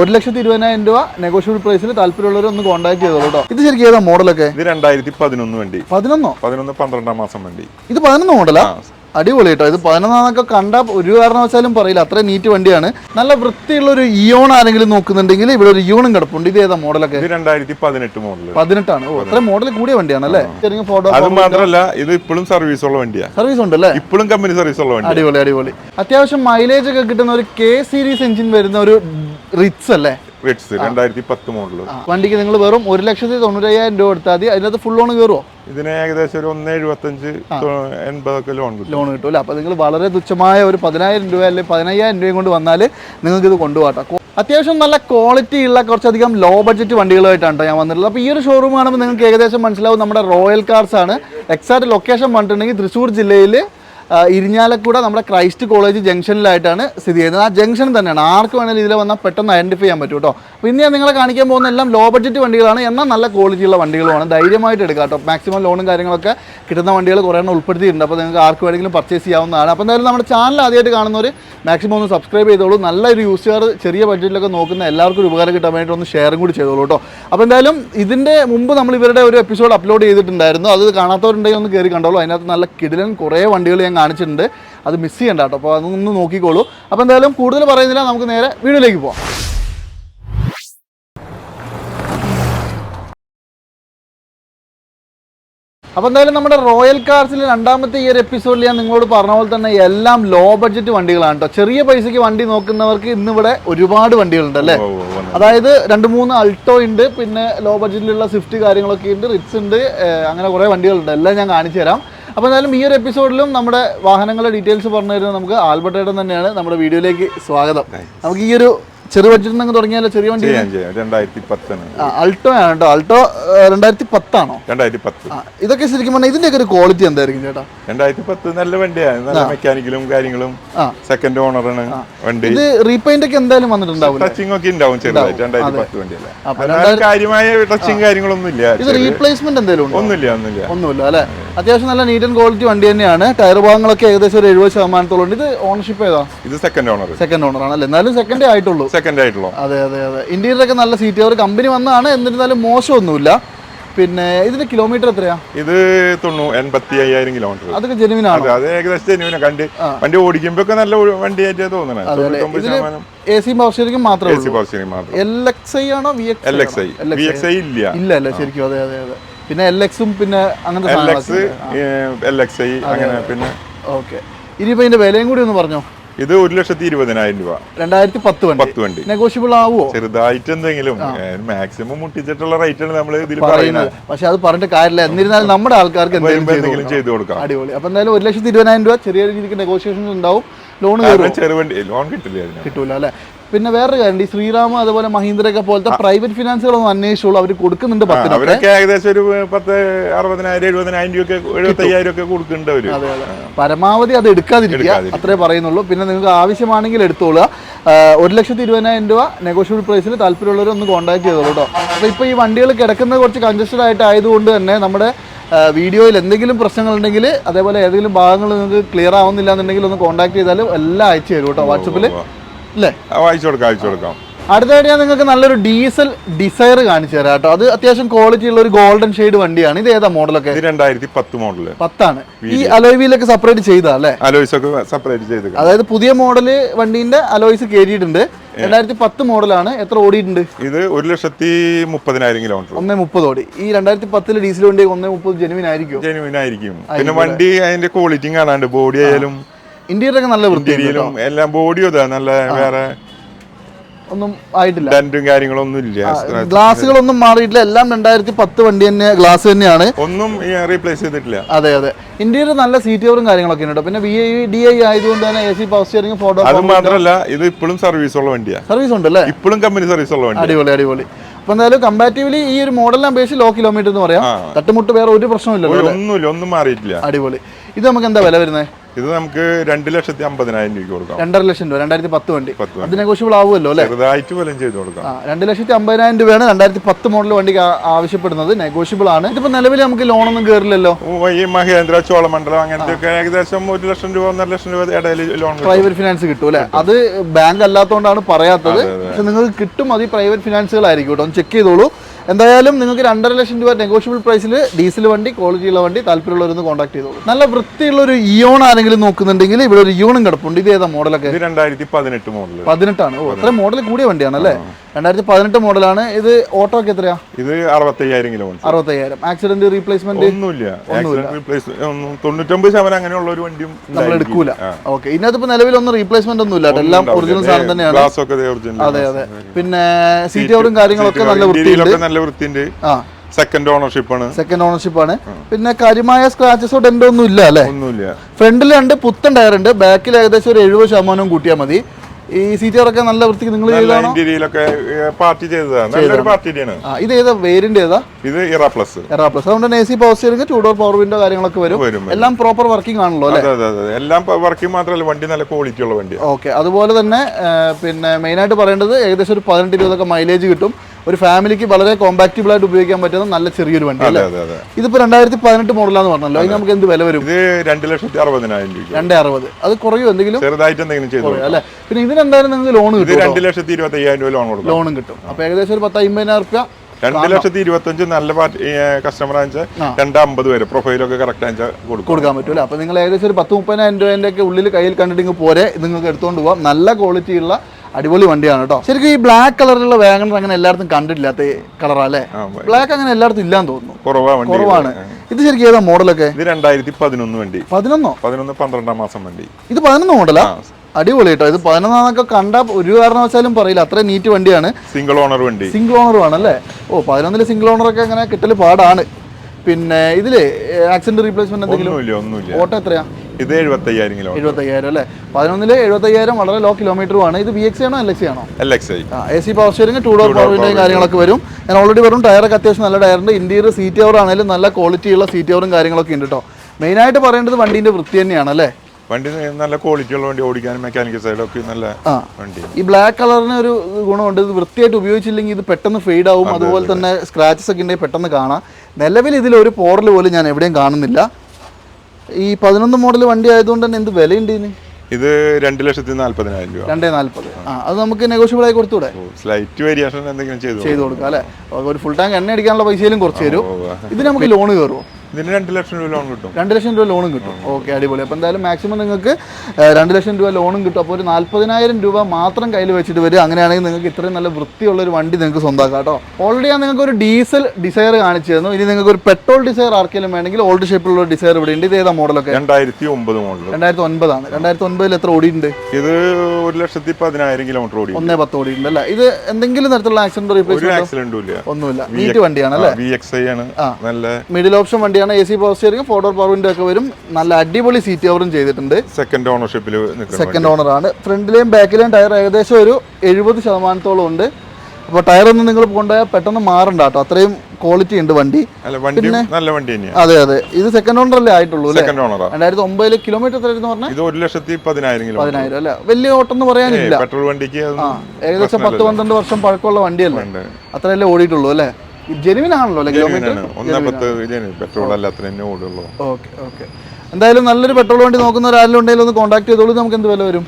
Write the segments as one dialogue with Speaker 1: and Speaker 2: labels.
Speaker 1: ഒരു ലക്ഷത്തി ഇരുപതിനായിരം രൂപ നെഗോഷ്യബിൾ പ്രൈസിൽ താല്പര്യമുള്ളവർ ഒന്ന് കോൺടാക്ട് ചെയ്തോളൂ കേട്ടോ ഇത് ശരിക്കും ഏതാ മോഡലൊക്കെ?
Speaker 2: ഇത് രണ്ടായിരത്തി പതിനൊന്ന് വണ്ടി.
Speaker 1: പതിനൊന്നോ?
Speaker 2: പതിനൊന്ന് പന്ത്രണ്ടാം മാസം വണ്ടി.
Speaker 1: ഇത് പതിനൊന്ന് മോഡലാ? അടിപൊളി കേട്ടോ ഇത് പതിനൊന്നാന്നൊക്കെ കണ്ട ഒരു കാരണവശാലും പറയില്ല. അത്ര നീറ്റ് വണ്ടിയാണ്. നല്ല വൃത്തിയുള്ള ഒരു ഇയോൺ ആരെങ്കിലും നോക്കുന്നുണ്ടെങ്കിൽ ഇവിടെ ഒരു ഇയോണും കിടപ്പുണ്ട്. ഇത് ഏതാ മോഡലൊക്കെ?
Speaker 2: രണ്ടായിരത്തി പതിനെട്ട് മോഡൽ
Speaker 1: പതിനെട്ടാണ്. ഓ അത്ര മോഡൽ കൂടിയ വണ്ടിയാണ് അല്ലേ? ചെറിയ ഫോട്ടോ
Speaker 2: അത് മാത്രമല്ല ഇത് ഇപ്പോഴും സർവീസ് ഉള്ള വണ്ടിയാ.
Speaker 1: സർവീസ് ഉണ്ട് അല്ലേ
Speaker 2: ഇപ്പോഴും കമ്പനി സർവീസ് ഉള്ള വണ്ടി
Speaker 1: അടിപൊളി അടിപൊളി. അത്യാവശ്യം മൈലേജ് ഒക്കെ കിട്ടുന്ന ഒരു കെ സീരീസ് എഞ്ചിൻ വരുന്ന ഒരു റിറ്റ്സ് അല്ലേ?
Speaker 2: റിറ്റ്സ് രണ്ടായിരത്തി പത്ത്
Speaker 1: മോഡൽ വണ്ടിക്ക് നിങ്ങൾ വെറും ഒരു ലക്ഷത്തി തൊണ്ണൂറ്റയ്യായിരം രൂപ എടുത്താൽ മതി. അതിനകത്ത് ഫുൾ ലോൺ കയറുമോ
Speaker 2: ഇതിന് ഏകദേശം ഒരു ഒന്ന് എഴുപത്തഞ്ച് എൺപതൊക്കെ ലോൺ കിട്ടും.
Speaker 1: ലോൺ കിട്ടും അല്ലേ? അപ്പോൾ നിങ്ങൾ വളരെ തുച്ഛമായ ഒരു പതിനായിരം രൂപ അല്ലെങ്കിൽ പതിനയ്യായിരം രൂപയും കൊണ്ട് വന്നാൽ നിങ്ങൾക്ക് ഇത് കൊണ്ടുപോകാം അത്യാവശ്യം നല്ല ക്വാളിറ്റി ഉള്ള കുറച്ചധികം ലോ ബഡ്ജറ്റ് വണ്ടികളുമായിട്ടാണ് ട്ടോ ഞാൻ വന്നിട്ടുള്ളത്. അപ്പോൾ ഈ ഒരു ഷോറൂം കാണുമ്പോൾ നിങ്ങൾക്ക് ഏകദേശം മനസ്സിലാവും. നമ്മുടെ റോയൽ കാർസ് ആണ്. എക്സാക്ട് ലൊക്കേഷൻ പറഞ്ഞിട്ടുണ്ടെങ്കിൽ തൃശ്ശൂർ ജില്ലയിൽ ഇരിഞ്ഞാലക്കുട നമ്മുടെ ക്രൈസ്റ്റ് കോളേജ് ജംഗ്ഷനിലായിട്ടാണ് സ്ഥിതി ചെയ്യുന്നത്. ആ ജംഗ്ഷൻ തന്നെയാണ്. ആർക്ക് വേണമെങ്കിലും ഇതിൽ വന്നാൽ പെട്ടെന്ന് ഐഡന്റിഫൈ ചെയ്യാൻ പറ്റും കേട്ടോ. ഞാൻ നിങ്ങളെ കാണിക്കാൻ പോകുന്ന എല്ലാം ലോ ബഡ്ജറ്റ് വണ്ടികളാണ്. എന്നാൽ നല്ല ക്വാളിറ്റിയുള്ള വണ്ടികളുമാണ്. ധൈര്യമായിട്ട് എടുക്കാം കേട്ടോ. മാക്സിമം ലോണും കാര്യങ്ങളൊക്കെ കിട്ടുന്ന വണ്ടികൾ കുറേ എണ്ണം ഉൾപ്പെടുത്തിയിട്ടുണ്ട്. അപ്പോൾ നിങ്ങൾക്ക് ആർക്ക് വേണമെങ്കിലും പർച്ചേസ് ചെയ്യാവുന്നതാണ്. അപ്പോൾ എന്തായാലും നമ്മുടെ ചാനൽ ആദ്യമായിട്ട് കാണുന്നവർ മാക്സിമം ഒന്ന് സബ്സ്ക്രൈബ് ചെയ്തോളൂ. നല്ലൊരു യൂസുകാർ ചെറിയ ബഡ്ജറ്റിലൊക്കെ നോക്കുന്ന എല്ലാവർക്കും ഒരു ഉപകാരം കിട്ടാൻ വേണ്ടി ഒന്ന് ഷെയറും കൂടി ചെയ്തോളൂ കേട്ടോ. അപ്പോൾ എന്തായാലും ഇതിന്റെ മുമ്പ് നമ്മൾ ഇവരുടെ ഒരു എപ്പിസോഡ് അപ്ലോഡ് ചെയ്തിട്ടുണ്ടായിരുന്നു. അത് കാണാത്തവരുണ്ടെങ്കിൽ ഒന്ന് കയറി കണ്ടോളൂ. അതിനകത്ത് നല്ല കിടിലൻ കുറേ വണ്ടികൾ ഞാൻ കാണിച്ചിട്ടുണ്ട്. അത് മിസ് ചെയ്യണ്ട കേട്ടോ. അപ്പോൾ അതൊന്ന് നോക്കിക്കോളൂ. അപ്പോൾ എന്തായാലും കൂടുതൽ പറയുന്നില്ല. നമുക്ക് നേരെ വീഡിയോയിലേക്ക് പോകാം അപ്പോൾ എന്തായാലും നമ്മുടെ റോയൽ കാർസിൽ രണ്ടാമത്തെ ഈ ഒരു എപ്പിസോഡിൽ ഞാൻ നിങ്ങളോട് പറഞ്ഞ പോലെ തന്നെ എല്ലാം ലോ ബഡ്ജറ്റ് വണ്ടികളാണ് കേട്ടോ. ചെറിയ പൈസയ്ക്ക് വണ്ടി നോക്കുന്നവർക്ക് ഇന്നിവിടെ ഒരുപാട് വണ്ടികളുണ്ട് അല്ലേ. അതായത് രണ്ട് മൂന്ന് അൾട്ടോ ഉണ്ട്. പിന്നെ ലോ ബഡ്ജറ്റിലുള്ള സ്വിഫ്റ്റ് കാര്യങ്ങളൊക്കെ ഉണ്ട്. റിറ്റ്സ് ഉണ്ട്. അങ്ങനെ കുറേ വണ്ടികളുണ്ട്. എല്ലാം ഞാൻ കാണിച്ചു തരാം. അപ്പോൾ എന്തായാലും ഈ ഒരു എപ്പിസോഡിലും നമ്മുടെ വാഹനങ്ങളുടെ ഡീറ്റെയിൽസ് പറഞ്ഞു തരുന്നത് നമുക്ക് ആൽബർട്ടേട്ടൻ തന്നെയാണ്. നമ്മുടെ വീഡിയോയിലേക്ക് സ്വാഗതം. നമുക്ക് ഈ ഒരു ചെറു ബഡ്ജറ്റിൽ നിന്ന് തുടങ്ങിയാലോ? ചെറിയ വണ്ടി
Speaker 2: ചെയ്യാം ചെയ്യാം. രണ്ടായിരത്തി പത്താണ്
Speaker 1: അൾട്ടോ ആണ് കേട്ടോ. അൾട്ടോ രണ്ടായിരത്തി പത്താണോ
Speaker 2: രണ്ടായിരത്തി പത്ത്
Speaker 1: ഇതൊക്കെ ശരിക്കും പറഞ്ഞാൽ ഇതിന്റെ ഒരു ക്വാളിറ്റി എന്തായിരിക്കും ചേട്ടാ?
Speaker 2: രണ്ടായിരത്തി പത്ത് നല്ല വണ്ടിയാണ്. നല്ല മെക്കാനിക്കലും കാര്യങ്ങളും സെക്കൻഡ് ഓണറാണ് വണ്ടി.
Speaker 1: ഇത് റീപെയിന്റ് ഒക്കെ എന്തായാലും വന്നിട്ടുണ്ടാവും
Speaker 2: ടച്ചിങ് ഒക്കെ ഉണ്ടാവും ചെറുതായിട്ട്. രണ്ടായിരത്തി പത്ത് വണ്ടിയല്ലേ. കാര്യമായ ടച്ചിങ് കാര്യങ്ങളൊന്നും ഇല്ല.
Speaker 1: ഇത് റീപ്ലേസ്മെന്റ് എന്തെങ്കിലും
Speaker 2: ഒന്നുമില്ല ഒന്നുമില്ല.
Speaker 1: ഒന്നുമില്ല അല്ലേ? അത്യാവശ്യം നല്ല നീറ്റ് ആൻഡ് ക്വാളിറ്റി വണ്ടി തന്നെയാണ്. ടയർ ഭാഗങ്ങളൊക്കെ ഏകദേശം ഒരു എഴുപത് ശതമാനത്തോളം ഉണ്ട്. ഇത് ഓണർഷിപ്പ് ഏതാ?
Speaker 2: ഇത് സെക്കൻഡ് ഓണർ
Speaker 1: സെക്കൻഡ് ഓണർ ആണല്ലേ എന്നാലും സെക്കൻഡേ ആയിട്ടുള്ളൂ.
Speaker 2: സെക്കൻഡ് ആയിട്ടുള്ളൂ.
Speaker 1: അതെ അതെ അതെ. ഇന്റീരിയർ ഒക്കെ നല്ല സീറ്റ്. ഒരു കമ്പനി വന്നതാണ് എന്നിരുന്നാലും മോശമൊന്നുമില്ല. പിന്നെ ഇതിന്റെ കിലോമീറ്റർ എത്രയാ?
Speaker 2: ഇത് തൊണ്ണൂ എൺപത്തി അയ്യായിരം കിലോമീറ്റർ
Speaker 1: അതൊക്കെ ജെനുവിൻ ആണ്?
Speaker 2: അതെ ഏകദേശം കണ്ട് വണ്ടി ഓടിക്കുമ്പോ നല്ല വണ്ടി ആയിട്ട് തോന്നുന്നത്
Speaker 1: എ സി പവർ സ്റ്റിയറിംഗ് മാത്രമേ
Speaker 2: എ സി
Speaker 1: ഉള്ളൂ
Speaker 2: പവർ സ്റ്റിയറിംഗ് മാത്രം.
Speaker 1: എൽ എക്സ് ഐ ആണോ V X
Speaker 2: L X I V X I ഇല്ല.
Speaker 1: ഇല്ല അല്ലേ ശരിക്കും. അതെ അതെ അതെ. പിന്നെ എൽ എക്സും പിന്നെ അങ്ങനത്തെ
Speaker 2: എൽ എക്സ്
Speaker 1: സാധനങ്ങളൊക്കെ
Speaker 2: എൽ എക്സ് ഐ അങ്ങനെ പിന്നെ
Speaker 1: ഓക്കെ. ഇനിയിപ്പോ ഇതിന്റെ വിലയും കൂടി ഒന്ന് പറഞ്ഞോ?
Speaker 2: ഇത് ഒരു ലക്ഷത്തി ഇരുപതിനായിരം രൂപ.
Speaker 1: രണ്ടായിരത്തി പത്ത് വണ്ടി.
Speaker 2: പത്ത് വണ്ടി.
Speaker 1: നെഗോഷ്യബിൾ ആവുമോ
Speaker 2: ചെറുതായിട്ട് എന്തെങ്കിലും മാക്സിമം മുട്ടിച്ചിട്ടുള്ള റേറ്റ് ആണ് നമ്മൾ ഇതിൽ പറയുന്നത്.
Speaker 1: പക്ഷെ അത് പറഞ്ഞിട്ട് കാര്യമില്ല. എന്നിരുന്നാലും നമ്മുടെ ആൾക്കാർക്ക് എന്തെങ്കിലും ചെയ്ത്
Speaker 2: കൊടുക്കാം.
Speaker 1: അടിപൊളി. അപ്പൊ എന്തായാലും ഒരു ലക്ഷത്തി ഇരുപതിനായിരം രൂപ ചെറിയ രീതിക്ക് നെഗോഷിയേഷൻസ് ഉണ്ടാവും. ലോൺ
Speaker 2: ചെറുവണ്ടി ലോൺ കിട്ടില്ല
Speaker 1: കിട്ടൂല അല്ലെ? പിന്നെ വേറൊരു കാര്യം ഈ ശ്രീറാം അതുപോലെ മഹീന്ദ്രയൊക്കെ പോലത്തെ പ്രൈവറ്റ് ഫിനാൻസുകളൊന്നും അന്വേഷിച്ചുള്ളൂ അവർ കൊടുക്കുന്നുണ്ട് പത്തിനൊക്കെ.
Speaker 2: അവരൊക്കെ ഏകദേശം ഒരു പത്ത് അറുപതിനായിരം എഴുപതിനായിരം രൂപ ഒക്കെ എഴുപത്തയ്യായിരം കൊടുക്കുന്നുണ്ട്
Speaker 1: പരമാവധി അത് എടുക്കാതിരിക്കുക. അത്രേ പറയുന്നുള്ളൂ. പിന്നെ നിങ്ങൾക്ക് ആവശ്യമാണെങ്കിൽ എടുത്തോളുക. ഒരു ലക്ഷത്തി ഇരുപതിനായിരം രൂപ നെഗോഷ്യബിൾ പ്രൈസിൽ താല്പര്യമുള്ളവർ ഒന്ന് കോൺടാക്ട് ചെയ്തോളൂ കേട്ടോ. അപ്പോൾ ഇപ്പോൾ ഈ വണ്ടികൾ കിടക്കുന്നത് കുറച്ച് കൺജസ്റ്റഡ് ആയിട്ട് ആയതുകൊണ്ട് തന്നെ നമ്മുടെ വീഡിയോയിൽ എന്തെങ്കിലും പ്രശ്നങ്ങളുണ്ടെങ്കിൽ അതേപോലെ ഏതെങ്കിലും ഭാഗങ്ങൾ നിങ്ങൾക്ക് ക്ലിയർ ആവുന്നില്ല എന്നുണ്ടെങ്കിൽ ഒന്ന് കോൺടാക്ട് ചെയ്താലും എല്ലാം അയച്ചു തരും കേട്ടോ വാട്സപ്പിൽ അല്ലേ
Speaker 2: അയച്ചു കൊടുക്കാം അയച്ചു കൊടുക്കാം.
Speaker 1: അടുത്തായിട്ട് ഞാൻ നിങ്ങൾക്ക് നല്ലൊരു ഡീസൽ ഡിസയർ കാണിച്ചു തരാം കേട്ടോ. അത് അത്യാവശ്യം ക്വാളിറ്റി ഉള്ള ഒരു ഗോൾഡൻ ഷെയ്ഡ് വണ്ടിയാണ്. ഇത് ഏതാ മോഡലൊക്കെ
Speaker 2: രണ്ടായിരത്തി പത്ത് മോഡൽ
Speaker 1: പത്താണ്. ഈ അലോയ് സെപ്പറേറ്റ് ചെയ്താ അല്ലേ
Speaker 2: അലോയ്സ് ഒക്കെ സെപ്പറേറ്റ് ചെയ്ത്.
Speaker 1: അതായത് പുതിയ മോഡൽ വണ്ടീന്റെ അലോയ്സ് കയറിയിട്ടുണ്ട് രണ്ടായിരത്തി പത്ത് മോഡലാണ് എത്ര ഓടിയിട്ടുണ്ട്?
Speaker 2: ഇത് ഒരു ലക്ഷത്തി മുപ്പതിനായിരം കിലോമീറ്റർ
Speaker 1: ഒന്നേ മുപ്പത് ഓടി. ഈ രണ്ടായിരത്തി പത്തിൽ ഡീസൽ വണ്ടി ഒന്നേ മുപ്പത് ജെനുവിൻ ആയിരിക്കും.
Speaker 2: ജെനുവിൻ ആയിരിക്കും. പിന്നെ വണ്ടി അതിന്റെ ക്വാളിറ്റിയും കാണാണ്ട് ബോഡി ആയാലും
Speaker 1: ഇന്റീരിയർ ഒക്കെ നല്ല വൃത്തിയുണ്ട്
Speaker 2: എല്ലാം ബോഡിയും നല്ല വേറെ
Speaker 1: ഒന്നും ആയിട്ടില്ല.
Speaker 2: ഡന്റും കാര്യങ്ങളൊന്നും ഇല്ല.
Speaker 1: ഗ്ലാസുകളൊന്നും മാറിയിട്ടില്ല. എല്ലാം രണ്ടായിരത്തി പത്ത് വണ്ടി തന്നെ ഗ്ലാസ് തന്നെയാണ്.
Speaker 2: ഒന്നും റീപ്ലേസ് ചെയ്തിട്ടില്ല.
Speaker 1: അതെ അതെ. ഇന്ത്യയിൽ നല്ല സീറ്റ് കവറും കാര്യങ്ങളൊക്കെ ഉണ്ട് പിന്നെ വി ഐ ഡി ഐ ആയതുകൊണ്ട് തന്നെ A C power steering photo
Speaker 2: അത് മാത്രമല്ല ഇത് ഇപ്പോഴും സർവീസ് ഉള്ള വണ്ടിയാ.
Speaker 1: സർവീസ് ഉണ്ട് അല്ലേ?
Speaker 2: ഇപ്പോഴും കമ്പനി സർവീസ് ഉള്ള വണ്ടി
Speaker 1: അടിപൊളി അടിപൊളി. അപ്പൊ എന്തായാലും കമ്പാരിറ്റീവ്ലി ഈ ഒരു മോഡലിനെ അപേക്ഷിച്ച് ലോ കിലോമീറ്റർ എന്ന് പറയാം. തട്ടുമുട്ട് വേറെ ഒരു പ്രശ്നമില്ലല്ലോ
Speaker 2: ഒന്നുമില്ല ഒന്നും മാറിയിട്ടില്ല.
Speaker 1: അടിപൊളി. ഇത് നമുക്ക് എന്താ വില വരുന്നത്
Speaker 2: ഇത് നമുക്ക് രണ്ട് ലക്ഷത്തി അമ്പതിനായിരം രൂപ കൊടുക്കാം.
Speaker 1: രണ്ടര ലക്ഷം രൂപ രണ്ടായിരത്തി പത്ത് വണ്ടി. അത് നെഗോഷ്യബിൾ ആവുമല്ലോ അല്ലേ?
Speaker 2: ചെറുതായിട്ട് പോലും ചെയ്ത് കൊടുക്കാം.
Speaker 1: രണ്ട് ലക്ഷത്തി അമ്പതിനായിരം രൂപയാണ് രണ്ടായിരത്തി പത്ത് മോഡൽ വണ്ടി ആവശ്യപ്പെടുന്നത്. നെഗോഷ്യബിൾ ആണ്. ഇതിപ്പോ നിലവിൽ നമുക്ക് ലോണൊന്നും കയറില്ലല്ലോ
Speaker 2: ഓ, ഈ മഹേന്ദ്ര ചോളമണ്ഡലം അങ്ങനത്തെ ഒക്കെ ഏകദേശം ഒരു ലക്ഷം രൂപ ഒന്നര ലക്ഷം രൂപ ഇടയിൽ ലോൺ കിട്ടും.
Speaker 1: പ്രൈവറ്റ് ഫിനാൻസ് കിട്ടും അല്ലേ? അത് ബാങ്ക് അല്ലാത്തതുകൊണ്ടാണ് പറയാത്തത്. പക്ഷെ നിങ്ങൾക്ക് കിട്ടും അത് ഈ പ്രൈവറ്റ് ഫിനാൻസുകളായിരിക്കും കേട്ടോ. ഒന്ന് ചെക്ക് ചെയ്തോളൂ. എന്തായാലും നിങ്ങൾക്ക് രണ്ടര ലക്ഷം രൂപ നെഗോഷ്യബിൾ പ്രൈസിൽ ഡീസൽ വണ്ടി ക്വാളിറ്റിയുള്ള വണ്ടി താല്പര്യമുള്ളവരൊന്ന് കോൺടാക്ട് ചെയ്തോളൂ. നല്ല വൃത്തിയുള്ള ഒരു ഇയോൺ ആരെങ്കിലും നോക്കുന്നുണ്ടെങ്കിൽ ഇവിടെ ഒരു ഇയോണും കിടപ്പുണ്ട്. ഇത് ഏതാ മോഡലൊക്കെ
Speaker 2: ഇത് രണ്ടായിരത്തി പതിനെട്ട് മോഡൽ
Speaker 1: പതിനെട്ടാണ്. ഓ അത്ര മോഡൽ കൂടിയ വണ്ടിയാണ് അല്ലേ രണ്ടായിരത്തി പതിനെട്ട് മോഡലാണ്. ഇത് ഓട്ടോ ഒക്കെ എത്രയാ?
Speaker 2: ഇത് അറുപത്തയ്യായിരം കിലോമീറ്റർ
Speaker 1: അറുപത്തയ്യായിരം. ആക്സിഡന്റ് റീപ്ലേസ്മെന്റ്
Speaker 2: ഒന്നുമില്ല. ഒന്നും തൊണ്ണൂറ്റൊമ്പത് ശതമാനം അങ്ങനെയുള്ള ഒരു വണ്ടിയും
Speaker 1: നമ്മൾ എടുക്കൂല. ഓക്കെ ഇതിനകത്ത് ഇപ്പൊ നിലവിലൊന്നും റീപ്ലേസ്മെന്റ് ഒന്നും ഇല്ല. എല്ലാം ഒറിജിനൽ സാധനം തന്നെയാണ്. അതെ അതെ. പിന്നെ സീറ്റ് കവറും കാര്യങ്ങളൊക്കെ നല്ല വൃത്തിയുണ്ട്.
Speaker 2: നല്ല വൃത്തിയുണ്ട്.
Speaker 1: ആ.
Speaker 2: സെക്കൻഡ് ഓണർഷിപ്പ് ആണ്.
Speaker 1: സെക്കൻഡ് ഓണർഷിപ്പ് ആണ്. പിന്നെ കാര്യമായ സ്ക്രാച്ചസോ ഡെന്റോ ഒന്നും ഇല്ല അല്ലേ?
Speaker 2: ഒന്നുമില്ല.
Speaker 1: ഫ്രണ്ടിൽ രണ്ട് പുത്തൻ ടയർ ഉണ്ട്. ബാക്കിൽ ഏകദേശം ഒരു എഴുപത് ശതമാനവും കൂട്ടിയാൽ മതി. ഈ സീറ്റ് കവറൊക്കെ നല്ല വൃത്തിക്ക് നിങ്ങൾ
Speaker 2: പാർട്ടി ചെയ്തതാണ്? നല്ലൊരു
Speaker 1: ഇത് ഏതാ? വേരിന്റെ ഏതാ
Speaker 2: ഇത് ഇറ പ്ലസ്.
Speaker 1: Era plus. അതുകൊണ്ട് തന്നെ A C power steering two door power window കാര്യങ്ങളൊക്കെ വരും. എല്ലാം പ്രോപ്പർ വർക്കിംഗ് ആണല്ലോ അല്ലേ?
Speaker 2: എല്ലാം വർക്കിംഗ് മാത്രമല്ല വണ്ടി നല്ല ക്വാളിറ്റി ഉള്ള വണ്ടി
Speaker 1: ഓക്കെ അതുപോലെ തന്നെ പിന്നെ പിന്നെ മെയിനായിട്ട് പറയേണ്ടത് ഏകദേശം ഒരു പതിനെട്ട് ഇരുപതൊക്കെ മൈലേജ് കിട്ടും. ഒരു ഫാമിലിക്ക് വളരെ കോമ്പാക്റ്റബിൾ ആയിട്ട് ഉപയോഗിക്കാൻ പറ്റുന്ന നല്ല ചെറിയൊരു വണ്ടി അല്ലേ? ഇതിപ്പോ രണ്ടായിരത്തി പതിനെട്ട് മോഡലാന്ന് പറഞ്ഞല്ലോ അതിന് നമുക്ക് എന്ത് വില വരും?
Speaker 2: ഇത് രണ്ട് ലക്ഷത്തി അറുപതിനായിരം രൂപ
Speaker 1: രണ്ടേ അറുപത്. അത് കുറയോ എന്തെങ്കിലും?
Speaker 2: ചെറുതായിട്ട് എന്തെങ്കിലും ചെയ്തു
Speaker 1: അല്ലെ? പിന്നെ ഇതിന് എന്തായാലും നിങ്ങൾക്ക് ലോൺ കിട്ടും
Speaker 2: രണ്ട് ലക്ഷത്തി ഇരുപത്തി അയ്യായിരം രൂപ ലോൺ കൊടുക്കും.
Speaker 1: ലോണും കിട്ടും. അപ്പൊ ഏകദേശം ഒരു പത്ത് അമ്പതിനായിരം റുപ്യ
Speaker 2: രണ്ട് ലക്ഷത്തി ഇരുപത്തഞ്ച് നല്ല കസ്റ്റമർ ആണെച്ചാൽ രണ്ട് അമ്പത് വരെ. പ്രൊഫൈലൊക്കെ കറക്റ്റ് ആണെച്ചാൽ കൊടുക്കും.
Speaker 1: കൊടുക്കാൻ പറ്റൂല അപ്പൊ നിങ്ങൾ ഏകദേശം ഒരു പത്ത് മുപ്പതിനായിരം രൂപേന്റെ ഒക്കെ ഉള്ളിൽ കയ്യിൽ കണ്ടിട്ട് പോരെ. നിങ്ങൾക്ക് എടുത്തുകൊണ്ട് പോവാം. നല്ല ക്വാളിറ്റി ഉള്ള അടിപൊളി വണ്ടിയാണ് കേട്ടോ. ശരിക്കും ഈ ബ്ലാക്ക് കളറിലുള്ള വാഗണർ അങ്ങനെ എല്ലായിടത്തും കണ്ടിട്ടില്ലാത്ത കളറാ അല്ലേ? ബ്ലാക്ക് അങ്ങനെ എല്ലായിടത്തും ഇല്ലാന്ന് തോന്നുന്നു. കുറവാണ്. ഇത് ശരിക്കും ഏതാ മോഡലൊക്കെ?
Speaker 2: ഇത് രണ്ടായിരത്തി പതിനൊന്ന് വണ്ടി.
Speaker 1: പതിനൊന്നോ?
Speaker 2: പതിനൊന്ന് പന്ത്രണ്ടാം മാസം വണ്ടി.
Speaker 1: ഇത് പതിനൊന്ന് മോഡലാ? അടിപൊളി കേട്ടോ. ഇത് പതിനൊന്നാന്നൊക്കെ കണ്ട ഒരു കാരണവശാലും പറയില്ല. അത്ര നീറ്റ് വണ്ടിയാണ്.
Speaker 2: സിംഗിൾ ഓണർ വണ്ടി.
Speaker 1: സിംഗിൾ ഓണറുമാണ് അല്ലേ ഓ പതിനൊന്നിൽ സിംഗിൾ ഓണർ ഒക്കെ അങ്ങനെ കിട്ടൽ പാടാണ്. പിന്നെ ഇതിൽ ആക്സിഡന്റ് റീപ്ലേസ്മെന്റ് എന്തെങ്കിലും? ഓട്ടോ എത്രയാ?
Speaker 2: ഇത് എഴുപത്തയ്യായിരം കിലോ
Speaker 1: എഴുപത്തയ്യായിരം അല്ലേ? പതിനൊന്നിൽ എഴുപത്തയ്യായിരം വളരെ ലോ കിലോമീറ്ററും ആണ്. ഇത് ബി എക്സ് ആണോ എൽ എക്സ് ആണോ?
Speaker 2: L X I.
Speaker 1: A C power steering two door പവറിന്റെയും കാര്യങ്ങളൊക്കെ വരും. ഞാൻ ഓൾറെഡി പറഞ്ഞു ടയറൊക്കെ അത്യാവശ്യം നല്ല ടയറുണ്ട് ഇന്റീരിയർ സീറ്റ് കവർ ആണെങ്കിലും നല്ല ക്വാളിറ്റിയുള്ള സീറ്റ് കവറും കാര്യങ്ങളൊക്കെ ഉണ്ട് കേട്ടോ മെയിനായിട്ട് പറയേണ്ടത് വണ്ടിന്റെ വൃത്തി തന്നെയാണ് അല്ലേ?
Speaker 2: വണ്ടി നല്ല ക്വാളിറ്റി ഉള്ള വണ്ടി ഓടിക്കാനും മെക്കാനിക്കൽ സൈഡൊക്കെ നല്ല വണ്ടി.
Speaker 1: ഈ ബ്ലാക്ക് കളറിന് ഒരു ഗുണമുണ്ട്. ഇത് വൃത്തിയായിട്ട് ഉപയോഗിച്ചില്ലെങ്കിൽ ഇത് പെട്ടെന്ന് ഫെയ്ഡ് ആവും. അതുപോലെ തന്നെ സ്ക്രാച്ചസ് ഒക്കെ ഉണ്ടെങ്കിൽ പെട്ടെന്ന് കാണാം. നിലവിൽ ഇതിൽ ഒരു പോറൽ പോലും ഞാൻ എവിടെയും കാണുന്നില്ല. ഈ പതിനൊന്ന് മോഡൽ വണ്ടി ആയതുകൊണ്ട് തന്നെ എന്ത് വിലയുണ്ട് ഇതിന്?
Speaker 2: ഇത് രണ്ട് ലക്ഷത്തി നാല്പതിനായിരം രൂപ.
Speaker 1: രണ്ടേ നാല്പത്. ആ അത് നമുക്ക് നെഗോഷ്യബിൾ ആയി കൊടുത്തൂടെ?
Speaker 2: സ്ലൈറ്റ് വേരിയേഷൻ എന്തെങ്കിലും ചെയ്തു
Speaker 1: ചെയ്ത് കൊടുക്കാം. അല്ലെ? ഒരു ഫുൾ ടാങ്ക് എണ്ണ അടിക്കാനുള്ള പൈസയിലും കുറച്ച് തരും. ഇതിന് നമുക്ക് ലോൺ കയറുമോ
Speaker 2: ഇതിന് രണ്ട് ലക്ഷം രൂപ ലോൺ കിട്ടും.
Speaker 1: രണ്ട് ലക്ഷം രൂപ ലോണും കിട്ടും. ഓക്കെ അടിപൊളി. അപ്പോൾ എന്തായാലും മാക്സിമം നിങ്ങൾക്ക് രണ്ട് ലക്ഷം രൂപ ലോണും കിട്ടും. അപ്പോൾ ഒരു നാൽപ്പതിനായിരം രൂപ മാത്രം കയ്യിൽ വെച്ചിട്ട് വരും അങ്ങനെയാണെങ്കിൽ നിങ്ങൾക്ക് ഇത്രയും നല്ല വൃത്തിയുള്ള ഒരു വണ്ടി നിങ്ങൾക്ക് സ്വന്തമാക്കാം കേട്ടോ. ഓൾറെഡി ഞാൻ നിങ്ങൾക്ക് ഒരു ഡീസൽ ഡിസയർ കാണിച്ചു തന്നു. ഇനി നിങ്ങൾക്ക് ഒരു പെട്രോൾ ഡിസയർ ആർക്കെങ്കിലും വേണമെങ്കിൽ ഓൾഡ് ഷേപ്പിലുള്ള ഒരു ഡിസയർ ഇവിടെ ഉണ്ട്. ഇത് ഏതാ മോഡലൊക്കെ
Speaker 2: രണ്ടായിരത്തി ഒമ്പത് മോഡൽ
Speaker 1: രണ്ടായിരത്തി ഒൻപതാണ് രണ്ടായിരത്തി ഒൻപതിൽ എത്ര ഓടി ഉണ്ട്
Speaker 2: ഇത് ഒരു ലക്ഷത്തി പതിനായിരം കിലോമീറ്റർ ഓടി
Speaker 1: ഒന്നേ പത്ത് ഉണ്ട് അല്ലേ? ഇത് എന്തെങ്കിലും തരത്തിലുള്ള ആക്സിഡന്റ്
Speaker 2: ആക്സിഡന്റും
Speaker 1: ഒന്നുമില്ല. നീറ്റ് വണ്ടിയാണ് അല്ലേ?
Speaker 2: ആണ്. നല്ല
Speaker 1: മിഡിൽ ഓപ്ഷൻ വണ്ടിയാണ് A C power steering four door power window ഒക്കെ വരും. നല്ല അടിപൊളി സീറ്റ് കവറും ചെയ്തിട്ടുണ്ട്.
Speaker 2: സെക്കൻഡ് ഓണർഷിപ്പിൽ സെക്കൻഡ്
Speaker 1: സെക്കൻഡ് ആണ്. ഫ്രണ്ടിലെയും ബാക്കിലെയും ടയർ ഏകദേശം ഒരു എഴുപത് ശതമാനത്തോളം ഉണ്ട്. അപ്പോൾ ടയറൊന്നും നിങ്ങൾ കൊണ്ടുപോയാൽ പെട്ടെന്ന് മാറണ്ട കേട്ടോ. അത്രയും ക്വാളിറ്റി ഉണ്ട് വണ്ടി.
Speaker 2: പിന്നെ നല്ല വണ്ടി തന്നെയാണ്
Speaker 1: അതെ അതെ. ഇത് സെക്കൻഡ് ഓണർ അല്ലേ ആയിട്ടുള്ളൂ
Speaker 2: ഓണർ
Speaker 1: രണ്ടായിരത്തി ഒമ്പതിൽ കിലോമീറ്റർ എത്രയായിരുന്നു പറഞ്ഞാൽ
Speaker 2: ഇത് ഒരു ലക്ഷത്തി പതിനായിരം
Speaker 1: പതിനായിരം അല്ലേ? വലിയ ഓട്ടം എന്ന് പറയാനില്ല.
Speaker 2: പെട്രോൾ വണ്ടിക്ക്
Speaker 1: ഏകദേശം പത്ത് പന്ത്രണ്ട് വർഷം പഴക്കമുള്ള വണ്ടിയല്ലേ? അത്രയല്ലേ ഓടിയിട്ടുള്ളൂ അല്ലേ? ജെനുവിൻ ആണല്ലോ അല്ലേ കിലോമീറ്റർ?
Speaker 2: ഒന്നേ പെട്രോൾ ഓടുള്ളൂ
Speaker 1: ഓക്കെ ഓക്കെ. എന്തായാലും നല്ലൊരു പെട്രോൾ വണ്ടി നോക്കുന്ന ഒരാളിലും ഉണ്ടെങ്കിൽ ഒന്ന് കോൺടാക്ട് ചെയ്തോളൂ. നമുക്ക് എന്ത് വില വരും?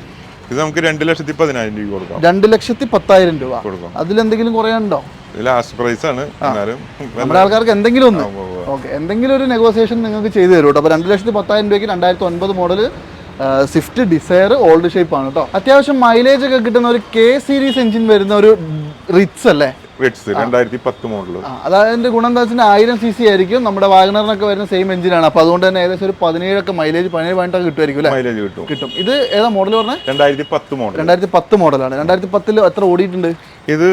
Speaker 2: ഇത് നമുക്ക് രണ്ട് ലക്ഷത്തി പതിനായിരം രൂപ കൊടുക്കാം.
Speaker 1: രണ്ട് ലക്ഷത്തി പത്തായിരം രൂപ.
Speaker 2: കൊടുക്കാം.
Speaker 1: അതിലെന്തെങ്കിലും കുറയാനുണ്ടോ
Speaker 2: ലാസ്റ്റ് പ്രൈസ് ആണ്.
Speaker 1: നമ്മുടെ ആൾക്കാർക്ക് എന്തെങ്കിലും ഒന്ന്. ഓക്കെ എന്തെങ്കിലും ഒരു നെഗോസിയേഷൻ നിങ്ങൾക്ക് ചെയ്തു തരും കേട്ടോ. അപ്പോൾ രണ്ട് ലക്ഷത്തി പത്തായിരം രൂപയ്ക്ക് രണ്ടായിരത്തി ഒൻപത് model Swift Dzire old shape ആണ് കേട്ടോ. അത്യാവശ്യം മൈലേജ് ഒക്കെ കിട്ടുന്ന ഒരു കെ സീരീസ് എഞ്ചിൻ വരുന്ന ഒരു റിറ്റ്സ് അല്ലേ?
Speaker 2: വെറ്റ്സ് രണ്ടായിരത്തി പത്ത് മോഡൽ
Speaker 1: ഗുണം എന്താ വെച്ചാൽ ആയിരം സി സി ആയിരിക്കും. നമ്മുടെ വാഗണറിനൊക്കെ വരുന്ന സെയിം എഞ്ചിനാണ് അപ്പൊ അതുകൊണ്ട് തന്നെ ഏകദേശം ഒരു പതിനേഴൊക്കെ മൈലേജ് പതിനേഴ് പതിനെട്ടൊക്കെ കിട്ടുമായിരിക്കും
Speaker 2: മൈലേജ് കിട്ടും.
Speaker 1: കിട്ടും. ഇത് ഏതാ മോഡൽ പറഞ്ഞത്
Speaker 2: രണ്ടായിരത്തി പത്ത് മോഡൽ
Speaker 1: രണ്ടായിരത്തി പത്ത് മോഡലാണ് രണ്ടായിരത്തി പത്തിൽ എത്ര ഓടിയിട്ടുണ്ട്?
Speaker 2: ഇത്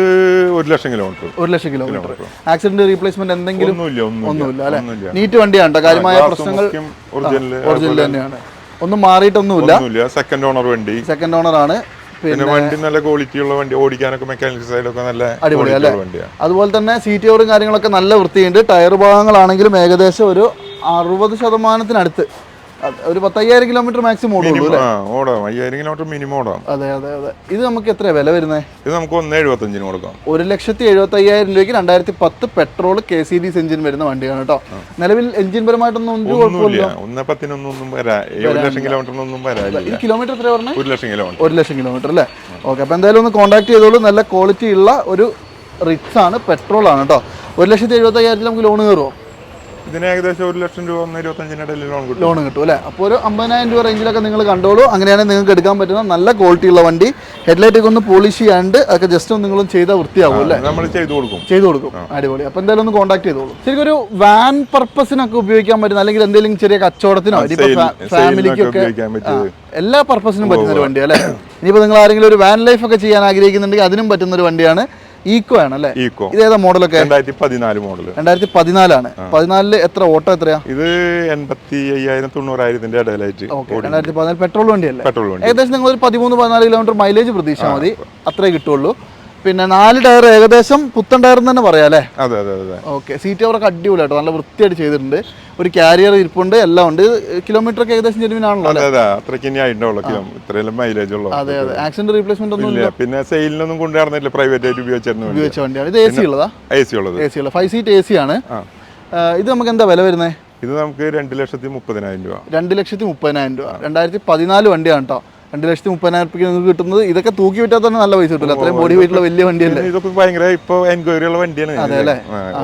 Speaker 2: ഒരു ലക്ഷം കിലോമീറ്റർ
Speaker 1: ഒരു ലക്ഷം കിലോമീറ്റർ ആക്സിഡന്റ് റീപ്ലേസ്മെന്റ് എന്തെങ്കിലും?
Speaker 2: ഒന്നുമില്ല
Speaker 1: അല്ലെ? നീറ്റ് വണ്ടിയാണ് കാര്യമായ പ്രശ്നങ്ങൾ
Speaker 2: ഒറിജിനൽ
Speaker 1: തന്നെയാണ്. ഒന്നും മാറിയിട്ടൊന്നുമില്ല.
Speaker 2: സെക്കൻഡ് ഓണർ വണ്ടി.
Speaker 1: സെക്കൻഡ് ഓണർ ആണ്. പിന്നെ
Speaker 2: വണ്ടി നല്ല ക്വാളിറ്റി ഉള്ള വണ്ടി ഓടിക്കാനൊക്കെ മെക്കാനിക്കൽ സൈഡൊക്കെ നല്ല
Speaker 1: അടിപൊളി അല്ലേ? അതുപോലെ തന്നെ സീറ്റ് കവറും കാര്യങ്ങളൊക്കെ നല്ല വൃത്തിയുണ്ട് ടയർ ഭാഗങ്ങളാണെങ്കിലും ഏകദേശം ഒരു അറുപത് ശതമാനത്തിനടുത്ത് ഒരു പത്തയ്യായിരം കിലോമീറ്റർ മാക്സിമം
Speaker 2: ആ ഓടാം. അയ്യായിരം കിലോമീറ്റർ മിനിമം ഓടാം.
Speaker 1: അതെ അതെ അതെ. ഇത് നമുക്ക് എത്ര വില വരുന്നത്
Speaker 2: ഇത് നമുക്ക് ഒന്ന് എഴുപത്തഞ്ചിന് കൊടുക്കാം.
Speaker 1: ഒരു ലക്ഷത്തി എഴുപത്തി അയ്യായിരം രൂപയ്ക്ക് രണ്ടായിരത്തി പത്ത് petrol K C D engine വരുന്ന വണ്ടിയാണ് കേട്ടോ. നിലവിൽ എഞ്ചിൻ പരമായിട്ടൊന്നും ഒരു കുഴപ്പമില്ല
Speaker 2: ഒന്നുമില്ല. ഒന്ന് പത്തിനൊന്നും വരാ ഒരു ലക്ഷം കിലോമീറ്ററിനൊന്നും
Speaker 1: കിലോമീറ്റർ എത്ര പറഞ്ഞത്
Speaker 2: ഒരു ലക്ഷം കിലോമീറ്റർ.
Speaker 1: ഒരു ലക്ഷം കിലോമീറ്റർ അല്ലേ? ഓക്കെ അപ്പോൾ എന്തായാലും ഒന്ന് കോൺടാക്ട് ചെയ്തോളൂ. നല്ല ക്വാളിറ്റി ഉള്ള ഒരു റിക്സ് ആണ് പെട്രോൾ ആണ് കേട്ടോ. ഒരു ലക്ഷത്തി എഴുപത്തി അയ്യായിരത്തിൽ നമുക്ക് ലോൺ കയറുമോ
Speaker 2: ഇതിന് ഏകദേശം ഒരു ലക്ഷം രൂപ ഒന്ന് ഇരുപത്തഞ്ചിന് ഇടയിൽ ലോൺ കിട്ടും.
Speaker 1: ലോൺ കിട്ടും അല്ലേ? അപ്പോൾ ഒരു അമ്പതിനായിരം രൂപ റേഞ്ചിലൊക്കെ നിങ്ങൾ കണ്ടോളൂ. അങ്ങനെയാണെങ്കിൽ നിങ്ങൾക്ക് എടുക്കാൻ പറ്റുന്ന നല്ല ക്വാളിറ്റി ഉള്ള വണ്ടി. ഹെഡ്ലൈറ്റ് ഒക്കെ ഒന്ന് പോളിഷ് ചെയ്യാണ്ട് അതൊക്കെ ജസ്റ്റ് ഒന്ന് നിങ്ങളും ചെയ്താൽ വൃത്തിയാവും അല്ലേ?
Speaker 2: നമ്മൾ ചെയ്തു കൊടുക്കും.
Speaker 1: ചെയ്തു കൊടുക്കും. അടിപൊളി. അപ്പോൾ എന്തായാലും ഒന്ന് കോൺടാക്ട് ചെയ്തോളൂ. ശരിക്കും ഒരു വാൻ പർപ്പസിനൊക്കെ ഉപയോഗിക്കാൻ പറ്റുന്ന അല്ലെങ്കിൽ എന്തെങ്കിലും ചെറിയ കച്ചവടത്തിനോ ഫാമിലിക്കൊക്കെ എല്ലാ പർപ്പസിനും പറ്റുന്ന ഒരു വണ്ടി അല്ലേ? ഇനിയിപ്പോൾ നിങ്ങൾ ആരെങ്കിലും ഒരു വാൻ ലൈഫ് ഒക്കെ ചെയ്യാൻ ആഗ്രഹിക്കുന്നുണ്ടെങ്കിൽ അതിനും പറ്റുന്ന ഒരു വണ്ടിയാണ്. ഈക്കോ ആണ് അല്ലേ?
Speaker 2: ഈക്കോ
Speaker 1: ഇത് ഏതാ മോഡലൊക്കെ
Speaker 2: രണ്ടായിരത്തി പതിനാല് മോഡൽ
Speaker 1: രണ്ടായിരത്തി പതിനാലാണ് പതിനാലിൽ എത്ര ഓട്ടോ എത്രയാ?
Speaker 2: ഇത് എൺപത്തി അയ്യായിരം തൊണ്ണൂറായിരത്തിന്റെ ഇടയിലായിട്ട്
Speaker 1: രണ്ടായിരത്തി പതിനാല് പെട്രോൾ വണ്ടിയല്ലേ
Speaker 2: പെട്രോൾ വണ്ടി.
Speaker 1: ഏകദേശം നിങ്ങൾ ഒരു പതിമൂന്ന് പതിനാല് കിലോമീറ്റർ മൈലേജ് പ്രതീക്ഷ മതി. അത്രേ കിട്ടുള്ളൂ. പിന്നെ നാല് ടയർ ഏകദേശം പുത്തൻ ടയർ തന്നെ പറയാം അല്ലേ?
Speaker 2: അതെ അതെ അതെ.
Speaker 1: ഓക്കെ സീറ്റ് അവർക്ക് അടിപൊളി കേട്ടോ നല്ല വൃത്തിയായിട്ട് ചെയ്തിട്ടുണ്ട്. ഒരു കാരിയർ ഇരിപ്പുണ്ട് എല്ലാം ഉണ്ട്. കിലോമീറ്റർ ഒക്കെ ഏകദേശം ജെനുവിനാണല്ലോ
Speaker 2: അതെ അതെ. അത്രയ്ക്ക് ഇനി ആയിട്ടുള്ളൂ ഇത്രയെല്ലാം മൈലേജ് ഉള്ളൂ.
Speaker 1: അതെ അതെ. ആക്സിഡന്റ് റീപ്ലേസ്മെന്റ് ഒന്നും
Speaker 2: ഇല്ല. പിന്നെ സെയിലിനൊന്നും പ്രൈവറ്റ് ആയിട്ട് ഉപയോഗിച്ചിരുന്നു
Speaker 1: ഉപയോഗിച്ച വണ്ടിയാണ്. ഇത് എ സി ഉള്ളതാ?
Speaker 2: എ സി ഉള്ളത്.
Speaker 1: എ സി ഉള്ളത് ഫൈവ് സീറ്റ് എ സി ആണ്. ഇത് നമുക്ക് എന്താ വില വരുന്നത്
Speaker 2: ഇത് നമുക്ക് രണ്ട് ലക്ഷത്തി മുപ്പതിനായിരം രൂപ.
Speaker 1: രണ്ട് ലക്ഷത്തി മുപ്പതിനായിരം രൂപ. രണ്ടായിരത്തി പതിനാല് വണ്ടിയാണ് കേട്ടോ രണ്ട് ലക്ഷത്തി മുപ്പതിനായിരം രൂപയ്ക്ക് നിങ്ങൾക്ക് കിട്ടുന്നത്. ഇതൊക്കെ തൂക്കി വിറ്റാൽ തന്നെ നല്ല പൈസ കിട്ടില്ല അത്രയും ബോഡി വെയിറ്റുള്ള വലിയ വണ്ടിയല്ലേ?
Speaker 2: ഇതൊക്കെ ഭയങ്കര ഇപ്പൊ എൻക്വയറി ഉള്ള വണ്ടിയാണ്.
Speaker 1: അല്ലേ?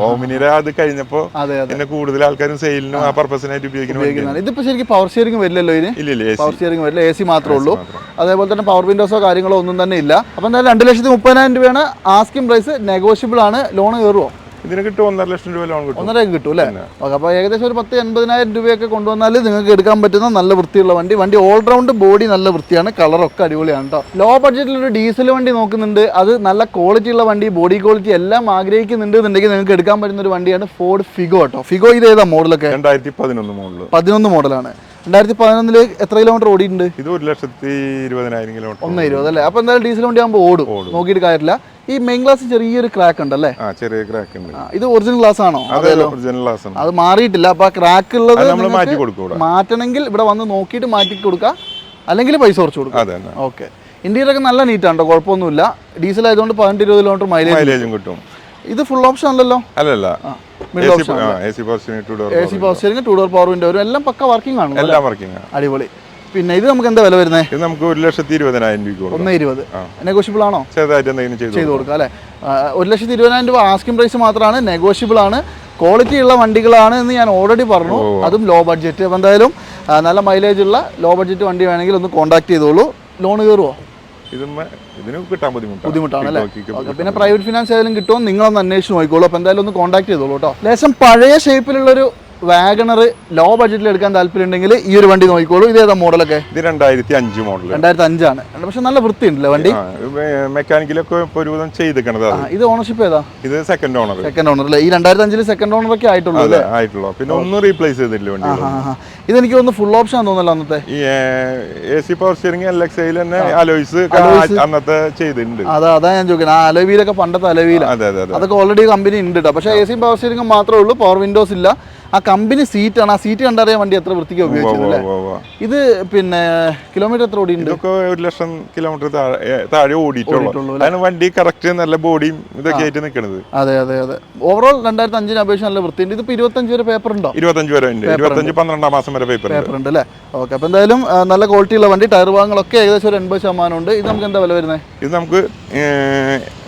Speaker 2: ഓമിനിയുടെ അത് കഴിഞ്ഞപ്പോ
Speaker 1: അതെ അതെ.
Speaker 2: പിന്നെ കൂടുതൽ ആൾക്കാരും സെയിലിനും ആ പർപ്പസിനായിട്ട്
Speaker 1: ഉപയോഗിക്കുന്നത് ഇതിപ്പോ ശരിക്കും പവർ സ്റ്റിയറിംഗ് വരില്ലല്ലോ ഇതിന്? പവർ സ്റ്റിയറിംഗ് വരില്ല എ സി മാത്രമേ ഉള്ളൂ. അതേപോലെ തന്നെ പവർ വിൻഡോസോ കാര്യങ്ങളോ ഒന്നും തന്നെ ഇല്ല. അപ്പോൾ എന്തായാലും രണ്ട് ലക്ഷത്തി മുപ്പതിനായിരം രൂപയാണ്. ആസ്കിംഗ് പ്രൈസ് നെഗോഷ്യബിൾ ആണ്. ലോൺ കയറുമോ
Speaker 2: ഇതിന് കിട്ടും ഒന്നര ലക്ഷം രൂപ ലോൺ കിട്ടും.
Speaker 1: ഒന്നര കിട്ടും അല്ലേ? ഓക്കെ അപ്പോൾ ഏകദേശം ഒരു പത്ത് എൺപതിനായിരം രൂപയൊക്കെ കൊണ്ടുവന്നാൽ നിങ്ങൾക്ക് എടുക്കാൻ പറ്റുന്ന നല്ല വൃത്തിയുള്ള വണ്ടി. വണ്ടി ഓൾറൗണ്ട് ബോഡി നല്ല വൃത്തിയാണ് കളറൊക്കെ അടിപൊളിയാണ് കേട്ടോ ലോ ബഡ്ജറ്റിൽ ഒരു ഡീസൽ വണ്ടി നോക്കുന്നുണ്ട്. അത് നല്ല ക്വാളിറ്റി ഉള്ള വണ്ടി ബോഡി ക്വാളിറ്റി എല്ലാം ആഗ്രഹിക്കുന്നുണ്ട് എന്നുണ്ടെങ്കിൽ നിങ്ങൾക്ക് എടുക്കാൻ പറ്റുന്ന ഒരു വണ്ടിയാണ് ഫോർഡ് ഫിഗോ കേട്ടോ ഫിഗോ ഇത് ഏതാ മോഡലൊക്കെ
Speaker 2: രണ്ടായിരത്തി പതിനൊന്ന് മോഡൽ
Speaker 1: പതിനൊന്ന് മോഡലാണ് രണ്ടായിരത്തി പതിനൊന്നിൽ എത്ര കിലോമീറ്റർ ഓടിയിട്ടുണ്ട്?
Speaker 2: ഇത് ഒരു ലക്ഷത്തി ഇരുപതിനായിരം കിലോമീറ്റർ
Speaker 1: ഒന്ന് ഇരുപത് അല്ലേ അപ്പൊ എന്തായാലും ഡീസൽ വണ്ടി ആകുമ്പോൾ ഓടും. നോക്കിയിട്ട് കാര്യമില്ല. ഈ മെയിൻ ഗ്ലാസ് ചെറിയൊരു ക്രാക്ക് ഉണ്ട്
Speaker 2: അല്ലേ ചെറിയ ക്രാക്ക് ഉണ്ട്.
Speaker 1: ഇത് ഒറിജിനൽ ഗ്ലാസ് ആണോ?
Speaker 2: ഒറിജിനൽ ഗ്ലാസ് ആണ്.
Speaker 1: അത് മാറിയിട്ടില്ല. അപ്പൊ ക്രാക്ക് ഉള്ളത്
Speaker 2: മാറ്റി കൊടുക്കും
Speaker 1: മാറ്റണമെങ്കിൽ ഇവിടെ വന്ന് നോക്കിയിട്ട് മാറ്റി കൊടുക്കുക അല്ലെങ്കിൽ പൈസ കുറച്ച്
Speaker 2: തന്നെ
Speaker 1: ഓക്കെ. ഇന്ത്യയിലൊക്കെ ഒക്കെ നല്ല നീറ്റാണ് കേട്ടോ കുഴപ്പമൊന്നുമില്ല. ഡീസൽ ആയതുകൊണ്ട് പതിനെട്ട് ഇരുപത് കിലോമീറ്റർ മൈലേജ്
Speaker 2: മൈലേജും കിട്ടും.
Speaker 1: ഇത് ഫുൾ ഓപ്ഷൻ അല്ലല്ലോ?
Speaker 2: അല്ലല്ല. A C A C
Speaker 1: power steering two door power window വരും. എല്ലാം പക്ക വർക്കിംഗ് ആണ്
Speaker 2: എല്ലാം വർക്കിംഗ്
Speaker 1: അടിപൊളി. പിന്നെ ഇത് നമുക്ക് എന്താ വില വരുന്നത്
Speaker 2: ഇത് നമുക്ക് ഒരു ലക്ഷത്തി ഇരുപതിനായിരം രൂപ കൊടുക്കും.
Speaker 1: ഒന്ന് ഇരുപത്. നെഗോഷ്യബിൾ ആണോ?
Speaker 2: ചെറുതായിട്ട് എന്തെങ്കിലും ചെയ്തു
Speaker 1: കൊടുക്കുക അല്ലേ? ഒരു ലക്ഷത്തി ഇരുപതിനായിരം രൂപ ആസ്കിംഗ് പ്രൈസ് മാത്രമാണ് നെഗോഷ്യബിൾ ആണ്. ക്വാളിറ്റി ഉള്ള വണ്ടികളാണ് എന്ന് ഞാൻ ഓൾറെഡി പറഞ്ഞു. അതും ലോ ബഡ്ജറ്റ് അപ്പോൾ എന്തായാലും നല്ല മൈലേജ് ഉള്ള ലോ ബഡ്ജറ്റ് വണ്ടി വേണമെങ്കിൽ ഒന്ന് കോൺടാക്ട് ചെയ്തോളൂ. ലോൺ കയറുമോ
Speaker 2: ഇതിന് കിട്ടാൻ ബുദ്ധിമുട്ടാണ്.
Speaker 1: ബുദ്ധിമുട്ടാണ് അല്ലേ? പിന്നെ പ്രൈവറ്റ് ഫിനാൻസ് ഏതെങ്കിലും കിട്ടുമോ നിങ്ങളൊന്ന് അന്വേഷിച്ച് നോക്കിക്കോളൂ. അപ്പോൾ എന്തായാലും ഒന്ന് കോൺടാക്ട് ചെയ്തോളൂ കേട്ടോ. ലേശം പഴയ ഷേപ്പിലുള്ളൊരു വാഗണർ ലോ ബഡ്ജറ്റിൽ എടുക്കാൻ താല്പര്യം ഉണ്ടെങ്കിൽ ഈ ഒരു വണ്ടി നോക്കിക്കോളൂ. ഇത് ഏതാ മോഡലൊക്കെ?
Speaker 2: ഇത് രണ്ടായിരത്തി അഞ്ച് മോഡൽ
Speaker 1: രണ്ടായിരത്തി അഞ്ചാണ് പക്ഷെ നല്ല വൃത്തി ഉണ്ടല്ലോ വണ്ടി
Speaker 2: മെക്കാനിക്കലൊക്കെ ഒരുവിധം ചെയ്തിക്കണത്
Speaker 1: ഇത് ഓണർഷിപ്പ് ഏതാ?
Speaker 2: ഇത് സെക്കൻഡ് ഓണർ
Speaker 1: സെക്കൻഡ് ഓണർ അല്ലേ? ഈ രണ്ടായിരത്തി അഞ്ചിൽ സെക്കൻഡ് ഓണർ ഒക്കെ ആയിട്ടുള്ളൂ
Speaker 2: അല്ലേ? ആയിട്ടുള്ളൂ. പിന്നെ ഒന്നും റീപ്ലേസ് ചെയ്തില്ല വണ്ടി
Speaker 1: ഇത് എനിക്ക് ഒന്ന് ഫുൾ ഓപ്ഷൻ തോന്നല്ലോ അന്നത്തെ.
Speaker 2: ഈ A C power steering L X ഐയിൽ തന്നെ അലോയ്സ് അന്നത്തെ ചെയ്തിട്ടുണ്ട്.
Speaker 1: അതാ അതാ ഞാൻ ചോദിക്കുന്നത് ആ അലോവിയിലൊക്കെ പണ്ടത്തെ അലോവിയിലാണ്
Speaker 2: അതെ അതെ അതെ
Speaker 1: അതൊക്കെ ഓൾറെഡി കമ്പനി ഉണ്ട് കേട്ടോ പക്ഷേ എ സി പവർ സ്റ്റിയറിംഗ് മാത്രമേ ഉള്ളൂ. പവർ വിൻഡോസ് ഇല്ല. ആ കമ്പനി സീറ്റാണ്. ആ സീറ്റ് കണ്ടറിയാൻ വണ്ടി എത്ര വൃത്തിക്ക് ഉപയോഗിച്ചത് അല്ലേ
Speaker 2: ഉവ്വ് ഉവ്വ്.
Speaker 1: ഇത് പിന്നെ കിലോമീറ്റർ എത്ര ഓടിയുണ്ട്
Speaker 2: ഒരു ലക്ഷം കിലോമീറ്റർ താഴെ ഓടിയിട്ടുള്ളൂ. അതിന് വണ്ടി കറക്റ്റ് നല്ല ബോഡിയും ഇതൊക്കെ ആയിട്ട് നിൽക്കുന്നത്
Speaker 1: അതെ അതെ അതെ. ഓവറോൾ രണ്ടായിരത്തി അഞ്ചിന് അപേക്ഷിച്ച് നല്ല വൃത്തിയുണ്ട്. ഇപ്പൊ ഇരുപത്തഞ്ച് വരെ പേപ്പർ ഉണ്ടോ?
Speaker 2: ഇരുപത്തഞ്ച് വരെ ഉണ്ട്. ഇരുപത്തഞ്ച് പന്ത്രണ്ടാം മാസം വരെ പേപ്പർ
Speaker 1: പേപ്പർ ഉണ്ട് അല്ലേ ഓക്കെ അപ്പൊ എന്തായാലും നല്ല ക്വാളിറ്റി ഉള്ള വണ്ടി. ടയർ ഭാഗങ്ങളൊക്കെ ഏകദേശം ഒരു എൺപത് ശതമാനം ഉണ്ട്. ഇത് നമുക്ക് എന്താ വില വരുന്നത്
Speaker 2: ഇത് നമുക്ക്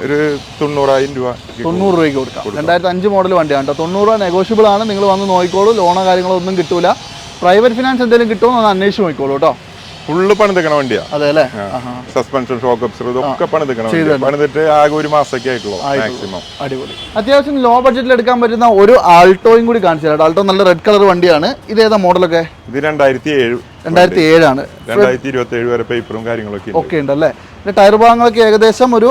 Speaker 2: ഒരു തൊണ്ണൂറായിരം രൂപ
Speaker 1: തൊണ്ണൂറ് രൂപയ്ക്ക് കൊടുക്കാം. രണ്ടായിരത്തി അഞ്ച് മോഡൽ വണ്ടിയാണ് കേട്ടോ. തൊണ്ണൂറ് രൂപ നെഗോഷ്യബിൾ ആണ്. നിങ്ങൾ വന്ന് നോക്കിക്കോളൂ ലോണോ കാര്യങ്ങളോ ഒന്നും കിട്ടൂല. പ്രൈവറ്റ് ഫിനാൻസ് എന്തെങ്കിലും കിട്ടുമോ എന്ന് അന്വേഷിച്ച് നോക്കിക്കോളൂ കേട്ടോ.
Speaker 2: ഫുള്ള് പണിതെക്കണ വണ്ടിയാ.
Speaker 1: അതെ അല്ലേ?
Speaker 2: സസ്പെൻഷൻ ഷോക്ക് അബ്സർ ഇതൊക്കെ പണിതെക്കണം. പണിതിട്ട് ആകെ ഒരു മാസമൊക്കെ ആയിട്ടുള്ളൂ മാക്സിമം
Speaker 1: അടിപൊളി. അത്യാവശ്യം ലോ ബഡ്ജറ്റിൽ എടുക്കാൻ പറ്റുന്ന ഒരു ആൾട്ടോയും കൂടി കാണിച്ചു തരാം ആൾട്ടോ നല്ല റെഡ് കളർ വണ്ടിയാണ്. ഇത് ഏതാ മോഡലൊക്കെ
Speaker 2: ഇത് രണ്ടായിരത്തി ഏഴ്
Speaker 1: രണ്ടായിരത്തി ഏഴാണ്
Speaker 2: രണ്ടായിരത്തി ഇരുപത്തി ഏഴ് വരെ പേപ്പറും കാര്യങ്ങളൊക്കെ
Speaker 1: ഒക്കെ ഉണ്ടല്ലേ? ടയർ ഭാഗങ്ങളൊക്കെ ഏകദേശം ഒരു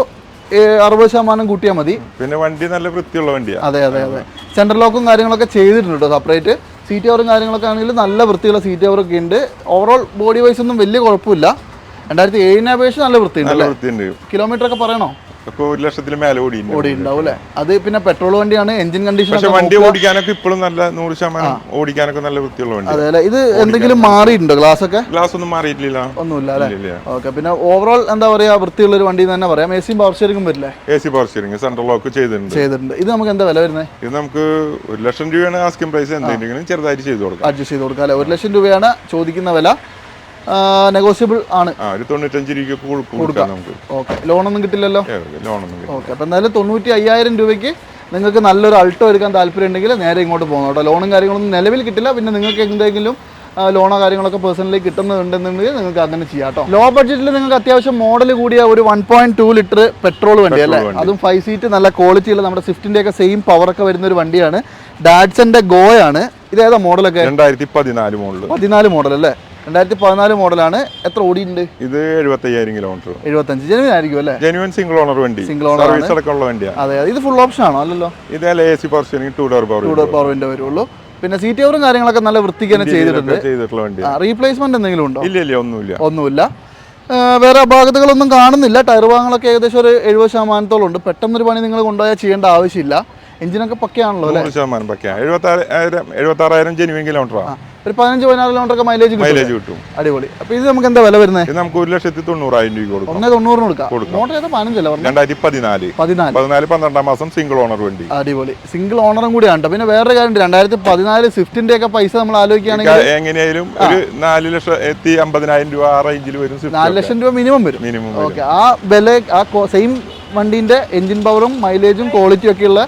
Speaker 1: അറുപത് ശതമാനം കൂട്ടിയാൽ മതി.
Speaker 2: പിന്നെ വണ്ടി നല്ല വൃത്തിയുള്ള വണ്ടിയാ.
Speaker 1: അതെ അതെ അതെ. സെൻട്രൽ ലോക്കും കാര്യങ്ങളൊക്കെ ചെയ്തിട്ടുണ്ട് കേട്ടോ സെപ്പറേറ്റ് സീറ്റ് കവറും കാര്യങ്ങളൊക്കെ ആണെങ്കിൽ നല്ല വൃത്തിയുള്ള സീറ്റ് കവറൊക്കെ ഉണ്ട്. ഓവറോൾ ബോഡി വൈസ് ഒന്നും വലിയ കുഴപ്പമില്ല. രണ്ടായിരത്തി ഏഴിനെ അപേക്ഷിച്ച് നല്ല വൃത്തിയുണ്ട് കിലോമീറ്റർ ഒക്കെ പറയണോ?
Speaker 2: ഒക്കെ ഒരു ലക്ഷത്തിൽ മേലെ ഓടിയിട്ടുണ്ട്.
Speaker 1: ഓടി ഉണ്ടാവും അല്ലേ? അത് പിന്നെ പെട്രോൾ വണ്ടിയാണ് എഞ്ചിൻ കണ്ടീഷൻ
Speaker 2: പക്ഷെ വണ്ടി ഓടിക്കാനൊക്കെ ഇപ്പോഴും നല്ല നൂറ് ശതമാനം ഓടിക്കാനൊക്കെ നല്ല വൃത്തിയുള്ള വണ്ടി
Speaker 1: അതെ അല്ലേ? ഇത് എന്തെങ്കിലും മാറിയിട്ടുണ്ടോ ഗ്ലാസ് ഒക്കെ?
Speaker 2: ഗ്ലാസ് ഒന്നും മാറിയിട്ടില്ല.
Speaker 1: ഒന്നുമില്ല അല്ലേ? ഓക്കെ പിന്നെ ഓവറോൾ എന്താ പറയാ വൃത്തിയുള്ള ഒരു വണ്ടി തന്നെ പറയാം. എ സി പവർ ഷെയറിംഗും വരില്ലേ?
Speaker 2: A C power steering central lock ചെയ്തിട്ടുണ്ട്.
Speaker 1: ചെയ്തിട്ടുണ്ട്. ഇത് നമുക്ക് എന്താ വില വരുന്നത്?
Speaker 2: ഇത് നമുക്ക് ഒരു ലക്ഷം രൂപയാണ് ആസ്കിംഗ് പ്രൈസ് എന്തെങ്കിലും ചെറുതായിട്ട് ചെയ്തു കൊടുക്കാം.
Speaker 1: അഡ്ജസ്റ്റ് ചെയ്ത് കൊടുക്കാം അല്ലേ? ഒരു ലക്ഷം രൂപയാണ് ചോദിക്കുന്ന വില. നെഗോഷ്യബിൾ ആണ്.
Speaker 2: ഒരു തൊണ്ണൂറ്റഞ്ച് രൂപയ്ക്ക് കൊടുക്കാം നമുക്ക്.
Speaker 1: ഓക്കെ. ലോണൊന്നും കിട്ടില്ലല്ലോ?
Speaker 2: ലോണൊന്നും
Speaker 1: ഓക്കെ അപ്പം എന്തായാലും തൊണ്ണൂറ്റി അയ്യായിരം രൂപയ്ക്ക് നിങ്ങൾക്ക് നല്ലൊരു അൾട്ടോ എടുക്കാൻ താല്പര്യം ഉണ്ടെങ്കിൽ നേരെ ഇങ്ങോട്ട് പോകണം കേട്ടോ. ലോണും കാര്യങ്ങളൊന്നും നിലവിൽ കിട്ടില്ല. പിന്നെ നിങ്ങൾക്ക് എന്തെങ്കിലും ലോണോ കാര്യങ്ങളൊക്കെ പേഴ്സണലി കിട്ടുന്നുണ്ടെന്നുണ്ടെങ്കിൽ നിങ്ങൾക്ക് അങ്ങനെ ചെയ്യാം കേട്ടോ. ലോ ബഡ്ജറ്റിൽ നിങ്ങൾക്ക് അത്യാവശ്യം മോഡൽ കൂടിയ ഒരു one point two litre petrol വണ്ടി അല്ലേ? അതും ഫൈവ് സീറ്റ് നല്ല ക്വാളിറ്റി ഉള്ള നമ്മുടെ സ്വിഫ്റ്റിന്റെ ഒക്കെ സെയിം പവർ ഒക്കെ വരുന്ന ഒരു വണ്ടിയാണ്. ഡാഡ്സന്റെ ഗോയാണ് ഇത് ഏതാ മോഡലൊക്കെ
Speaker 2: രണ്ടായിരത്തി പതിനാല് മോഡൽ
Speaker 1: പതിനാല് മോഡൽ അല്ലേ? രണ്ടായിരത്തി പതിനാല് മോഡലാണ്. എത്ര ഓടിയുണ്ട്
Speaker 2: ഇത് എഴുപത്തയ്യായിരം കിലോമീറ്റർ
Speaker 1: എഴുപത്തഞ്ച്. ജനുവൻ ആയിരിക്കും അല്ലേ?
Speaker 2: ജെനുവൻ സിംഗിൾ ഓണർ വണ്ടി.
Speaker 1: സിംഗിൾ ഓണർ
Speaker 2: സർവീസ് അടക്കമുള്ള വണ്ടിയാണ്
Speaker 1: അതെ ഇത് ഫുൾ ഓപ്ഷൻ ആണോ അല്ലല്ലോ?
Speaker 2: ഇത് A C power two door power
Speaker 1: two power window വരുള്ളൂ. പിന്നെ സീറ്റ് കവറും കാര്യങ്ങളൊക്കെ നല്ല വൃത്തിക്ക് തന്നെ ചെയ്തിട്ടുണ്ട്.
Speaker 2: ചെയ്തിട്ടുള്ള വണ്ടി
Speaker 1: റീപ്ലേസ്മെന്റ് എന്തെങ്കിലും ഉണ്ടോ?
Speaker 2: ഇല്ല ഇല്ല ഒന്നുമില്ല.
Speaker 1: ഒന്നുമില്ല. വേറെ അപാകതകളൊന്നും കാണുന്നില്ല. ടയർ ഭാഗങ്ങളൊക്കെ ഏകദേശം ഒരു എഴുപത് ശതമാനത്തോളം ഉണ്ട്. പെട്ടെന്നൊരു പണി നിങ്ങൾ കൊണ്ടുപോയാൽ ചെയ്യേണ്ട ആവശ്യമില്ല. എഞ്ചിനൊക്കെ പക്കയാണല്ലോ
Speaker 2: ശതമാനം പക്കയാണ് എഴുപത്താറായിരം എഴുപത്താറായിരം ജെനുവൻ കിലോമീറ്ററാണ്
Speaker 1: ഒരു പതിനഞ്ച് പതിനാറ് കിലോമീറ്റർ മൈലേജ് കിട്ടും.
Speaker 2: മൈലേജ് കിട്ടും.
Speaker 1: അടിപൊളി. അപ്പൊ ഇത് നമുക്ക് എന്താ വില വരുന്നത്
Speaker 2: ഇത് നമുക്ക് ഒരു ലക്ഷത്തി തൊണ്ണൂറായിരം രൂപ കൊടുക്കും.
Speaker 1: ഒന്നേ തൊണ്ണൂറിന് കൊടുക്കാം. മോട്ടർ ഏതാ? പതിനഞ്ചല്ല പറഞ്ഞു?
Speaker 2: രണ്ടായിരത്തി പതിനാല്.
Speaker 1: പതിനാല്
Speaker 2: പതിനാല് പന്ത്രണ്ടാം മാസം സിംഗിൾ ഓണർ വേണ്ടി.
Speaker 1: അടിപൊളി. സിംഗിൾ ഓണറും കൂടി ട്ടോ. പിന്നെ വേറെ കാര്യം രണ്ടായിരത്തി പതിനാല് സ്വിഫ്റ്റിന്റെ ഒക്കെ പൈസ നമ്മൾ ആലോചിക്കുകയാണെങ്കിൽ
Speaker 2: എങ്ങനെയായാലും ഒരു നാല് ലക്ഷത്തി അമ്പതിനായിരം രൂപ ആ റേഞ്ചിൽ വരും
Speaker 1: നാല് ലക്ഷം രൂപ മിനിമം വരും.
Speaker 2: Minimum
Speaker 1: okay. ആ വില ആ സെയിം വണ്ടിന്റെ എഞ്ചിൻ പവറും മൈലേജും ക്വാളിറ്റിയും ഒക്കെയുള്ള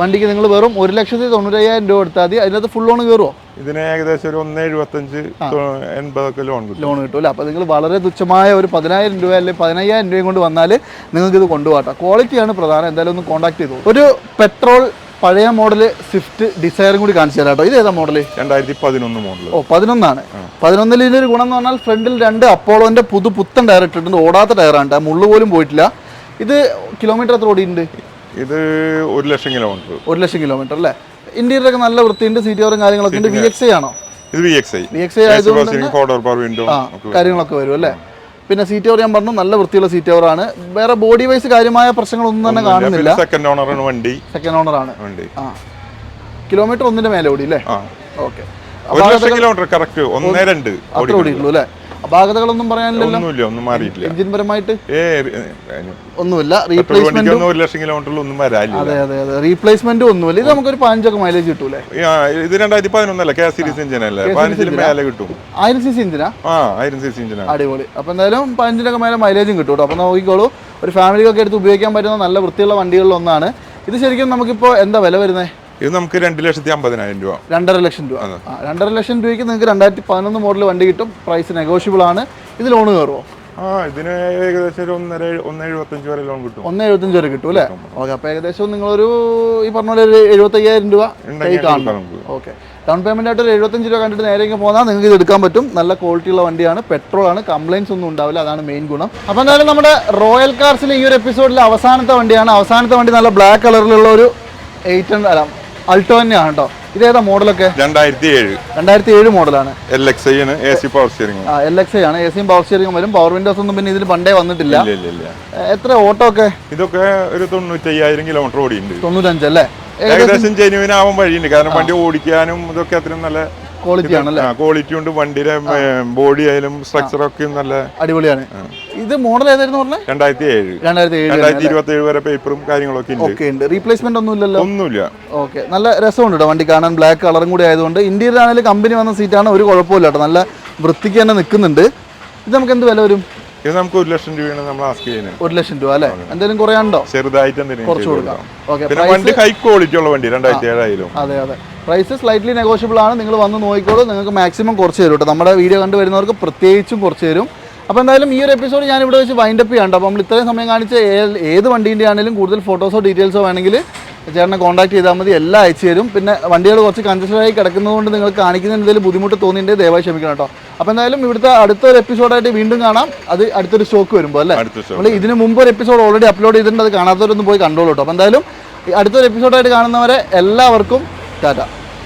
Speaker 1: വണ്ടിക്ക് നിങ്ങൾ വെറും ഒരു ലക്ഷത്തി തൊണ്ണൂറ്റയ്യായിരം രൂപ എടുത്താൽ മതി. അതിനകത്ത് ഫുൾ ഓൺ കയറുമോ
Speaker 2: ഇതിന് ഏകദേശം ഒരു ഒന്ന് എഴുപത്തഞ്ച് എൺപതൊക്കെ ലോൺ കിട്ടും.
Speaker 1: ലോൺ കിട്ടുമല്ലോ അപ്പോൾ നിങ്ങൾ വളരെ തുച്ഛമായ ഒരു പതിനായിരം രൂപ അല്ലെങ്കിൽ പതിനയ്യായിരം രൂപയും കൊണ്ട് വന്നാൽ നിങ്ങൾക്ക് ഇത് കൊണ്ടുപോകട്ടോ ക്വാളിറ്റിയാണ് പ്രധാനം. എന്തായാലും ഒന്ന് കോൺടാക്ട് ചെയ്തു ഒരു പെട്രോൾ പഴയ മോഡൽ സ്വിഫ്റ്റ് ഡിസയറും കൂടി കാണിച്ചു തരാം കേട്ടോ. ഇത് ഏതാ മോഡൽ
Speaker 2: രണ്ടായിരത്തി പതിനൊന്ന് മോഡൽ
Speaker 1: ഓ പതിനൊന്നാണ്. പതിനൊന്നിൽ ഇതിനൊരു ഗുണം എന്ന് പറഞ്ഞാൽ ഫ്രണ്ടിൽ രണ്ട് അപ്പോളോന്റെ പുതു പുത്തൻ ടയർ ഇട്ടിട്ടുണ്ട്. ഓടാത്ത ടയറാണ്. മുള്ളു പോലും പോയിട്ടില്ല. ഇത് കിലോമീറ്റർ എത്ര ഓടിയിട്ടുണ്ട്?
Speaker 2: ഇത് ഒരു ലക്ഷം കിലോമീറ്റർ
Speaker 1: ഒരു ലക്ഷം കിലോമീറ്റർ അല്ലേ? ഇന്റീരിയർ ഒക്കെ നല്ല വൃത്തിയുണ്ട് സീറ്റ് കവറും കാര്യങ്ങളൊക്കെ ഉണ്ട്. വി എക്സ് ആണോ?
Speaker 2: ഇത് V X I
Speaker 1: V X I ആയതുകൊണ്ട് കാര്യങ്ങളൊക്കെ വരും അല്ലേ? പിന്നെ സീറ്റ് കവർ ഞാൻ പറഞ്ഞു നല്ല വൃത്തിയുള്ള സീറ്റ് കവറാണ് വേറെ ബോഡി വൈസ് കാര്യമായ പ്രശ്നങ്ങളൊന്നും തന്നെ കാണുന്നില്ല.
Speaker 2: സെക്കൻഡ് ഓണറാണ് വണ്ടി.
Speaker 1: സെക്കൻഡ് ഓണറാണ്
Speaker 2: വണ്ടി.
Speaker 1: ആ. കിലോമീറ്റർ ഒന്നിന്റെ മേലെ ഓടി അല്ലേ ഓക്കെ
Speaker 2: കിലോമീറ്റർ കറക്റ്റ് ഒന്നേ രണ്ട്
Speaker 1: ഓടിയിട്ടുള്ളൂ അല്ലേ? അപാകതകളൊന്നും പറയാനില്ലല്ലോ.
Speaker 2: ഒന്നുമില്ല ഒന്നും മാറിയിട്ടില്ല.
Speaker 1: എഞ്ചിൻ പരമായിട്ട് ഒന്നുമില്ല. റീപ്ലേസ്മെന്റ്
Speaker 2: ഒരു ലക്ഷം കിലോമീറ്ററിൽ ഒന്നും വരാനില്ല.
Speaker 1: അതെ അതെ അതെ. റീപ്ലേസ്മെന്റ് ഒന്നുമില്ല. ഇത് നമുക്കൊരു പതിനഞ്ചൊക്കെ മൈലേജ് കിട്ടൂലേ?
Speaker 2: ഇത് രണ്ടായിരത്തി പതിനൊന്നല്ല? കെ സീരീസ് എഞ്ചിൻ അല്ലേ? പതിനഞ്ചിന് മേലെ കിട്ടും.
Speaker 1: ആയിരം സി സി എഞ്ചിനാ?
Speaker 2: ആ ആയിരം സി സി എഞ്ചിനാണ്.
Speaker 1: അടിപൊളി. അപ്പൊ എന്തായാലും പതിനഞ്ചിനൊക്കെ മേലെ മൈലേജും കിട്ടും കേട്ടോ. അപ്പോൾ നോക്കിക്കോളൂ. ഒരു ഫാമിലിക്കൊക്കെ എടുത്ത് ഉപയോഗിക്കാൻ പറ്റുന്ന നല്ല വൃത്തിയുള്ള വണ്ടികളിൽ ഒന്നാണ് ഇത് ശരിക്കും നമുക്കിപ്പോൾ എന്താ വില വരുന്നത്
Speaker 2: ഇത് നമുക്ക് രണ്ട് ലക്ഷത്തി അമ്പതിനായിരം രൂപ.
Speaker 1: രണ്ടര ലക്ഷം രൂപ. രണ്ടര ലക്ഷം രൂപയ്ക്ക് നിങ്ങൾക്ക് രണ്ടായിരത്തി പതിനൊന്ന് മോഡൽ വണ്ടി കിട്ടും. പ്രൈസ് നെഗോഷ്യബിൾ ആണ്. ഇത് ലോൺ കയറുമോ
Speaker 2: ആ ഇതിന് ഏകദേശം ഒരു ഒന്നര ഒന്ന് എഴുപത്തഞ്ച് വരെ ലോൺ കിട്ടും.
Speaker 1: ഒന്ന് എഴുപത്തഞ്ച് വരെ കിട്ടും അല്ലേ? ഓക്കെ അപ്പോൾ ഏകദേശം നിങ്ങളൊരു ഈ പറഞ്ഞ പോലെ ഒരു എഴുപത്തയ്യായിരം രൂപ ഓക്കെ ഡൗൺ പേയ്മെന്റ് ആയിട്ട് ഒരു എഴുപത്തഞ്ച് രൂപ കണ്ടിട്ട് നേരെ പോന്നാൽ നിങ്ങൾക്ക് ഇത് എടുക്കാൻ പറ്റും. നല്ല ക്വാളിറ്റി ഉള്ള വണ്ടിയാണ്. പെട്രോൾ ആണ്. കംപ്ലൈൻസ് ഒന്നും ഉണ്ടാവില്ല. അതാണ് മെയിൻ ഗുണം. അപ്പോൾ എന്തായാലും നമ്മുടെ റോയൽ കാർസിലെ ഈ ഒരു എപ്പിസോഡിലെ അവസാനത്തെ വണ്ടിയാണ്. അവസാനത്തെ വണ്ടി നല്ല ബ്ലാക്ക് കളറിലുള്ള ഒരു എയ്റ്റ് ഹൺഡ്രഡ് അല്ല അൾട്ടോ തന്നെയാണ് കേട്ടോ. ഇതേതാ മോഡലൊക്കെ?
Speaker 2: രണ്ടായിരത്തി ഏഴ്
Speaker 1: രണ്ടായിരത്തി ഏഴ് മോഡലാണ്.
Speaker 2: എൽ എക്സ് ഐ ആണ് എ സി പവർ സ്റ്റിയറിംഗ്
Speaker 1: ആ എൽ എക്സ് ഐ ആണ് എ സിയും പവർ സ്റ്റിയറിംഗും വരും. പവർ വിൻഡോസ് ഒന്നും പിന്നെ ഇതിൽ പണ്ടേ വന്നിട്ടില്ല. എത്ര ഓട്ടോ ഒക്കെ
Speaker 2: ഇതൊക്കെ ഒരു തൊണ്ണൂറ്റയ്യായിരം കിലോമീറ്റർ ഓടിയുണ്ട്
Speaker 1: തൊണ്ണൂറ്റഞ്ച് അല്ലേ?
Speaker 2: ഏകദേശം ജെനുവിൻ ആവാൻ വഴിയുണ്ട്. കാരണം വണ്ടി ഓടിക്കാനും ഇതൊക്കെ അത്രയും നല്ല
Speaker 1: ക്വാളിറ്റി ആണല്ലേ?
Speaker 2: ക്വാളിറ്റി ഉണ്ട്. വണ്ടിയുടെ ബോഡി ആയാലും സ്ട്രക്ചർ ഒക്കെ നല്ല
Speaker 1: അടിപൊളിയാണ്. ഇത് മോഡൽ ഏതായിരുന്നു പറഞ്ഞത്
Speaker 2: രണ്ടായിരത്തി ഏഴ്
Speaker 1: രണ്ടായിരത്തി
Speaker 2: ഇരുപത്തി ഏഴ് വരെ പേപ്പറും കാര്യങ്ങളൊക്കെ
Speaker 1: ഒക്കെ ഉണ്ട്. റീപ്ലേസ്മെന്റ് ഒന്നും ഇല്ലല്ലോ
Speaker 2: ഒന്നുമില്ല.
Speaker 1: ഓക്കെ നല്ല രസമുണ്ട് കേട്ടോ വണ്ടി കാണാൻ. ബ്ലാക്ക് കളറും കൂടി ആയതുകൊണ്ട്. ഇന്ത്യയിൽ ആണെങ്കിലും കമ്പനി വന്ന സീറ്റാണ് ഒരു കുഴപ്പമില്ല കേട്ടോ നല്ല വൃത്തിക്ക് തന്നെ നിൽക്കുന്നുണ്ട്. ഇത് നമുക്ക് എന്ത് വില വരും?
Speaker 2: ഇത് നമുക്ക് ഒരു ലക്ഷം രൂപയാണ് നമ്മൾ ആസ്ക് ചെയ്യുന്നത്.
Speaker 1: ഒരു ലക്ഷം രൂപ അല്ലേ? എന്തെങ്കിലും കുറയാണ്ടോ
Speaker 2: ചെറുതായിട്ട് എന്തെങ്കിലും
Speaker 1: കുറച്ച് കൊടുക്കാം.
Speaker 2: പിന്നെ വണ്ടി ഹൈ ക്വാളിറ്റി ഉള്ള വണ്ടി രണ്ടായിരത്തി ഏഴായാലും
Speaker 1: അതെ അതെ. പ്രൈസ് സ്ലൈറ്റ്ലി നെഗോഷ്യബിൾ ആണ്. നിങ്ങൾ വന്ന് നോക്കിക്കോളൂ. നിങ്ങൾക്ക് മാക്സിമം കുറച്ച് തരും കേട്ടോ. നമ്മുടെ വീഡിയോ കണ്ട് വരുന്നവർക്ക് പ്രത്യേകിച്ചും കുറച്ച് തരും. അപ്പോൾ എന്തായാലും ഈ ഒരു എപ്പിസോഡ് ഞാൻ ഇവിടെ വെച്ച് വൈൻഡ് അപ്പ് ചെയ്യാം അപ്പോൾ നമ്മൾ ഇത്രയും സമയം കാണിച്ച ഏത് വണ്ടീന്റെ ആണെങ്കിലും കൂടുതൽ ഫോട്ടോസോ ഡീറ്റെയിൽസോ വേണമെങ്കിൽ ചേട്ടനെ കോൺടാക്ട് ചെയ്താൽ മതി. എല്ലാം അയച്ചു തരും. പിന്നെ വണ്ടികൾ കുറച്ച് കൺജസ്റ്റഡായി കിടക്കുന്നതുകൊണ്ട് നിങ്ങൾ കാണിക്കുന്നതിന് എന്തെങ്കിലും ബുദ്ധിമുട്ട് തോന്നിയിട്ട് ദയവായി ക്ഷമിക്കണം കേട്ടോ. അപ്പോൾ എന്തായാലും ഇവിടുത്തെ അടുത്തൊരു എപ്പിസോഡായിട്ട് വീണ്ടും കാണാം. അത് അടുത്തൊരു സ്റ്റോക്ക് വരുമ്പോൾ അല്ലേ? നമ്മൾ ഇതിന് മുമ്പ് ഒരു എപ്പിസോഡ് ഓൾറെഡി അപ്ലോഡ് ചെയ്തിട്ടുണ്ട്. അത് കാണാത്തവരൊന്നും പോയി കണ്ടോളൂ കേട്ടോ. അപ്പോൾ എന്തായാലും അടുത്തൊരു എപ്പിസോഡായിട്ട് കാണുന്നവരെ എല്ലാവർക്കും 对的。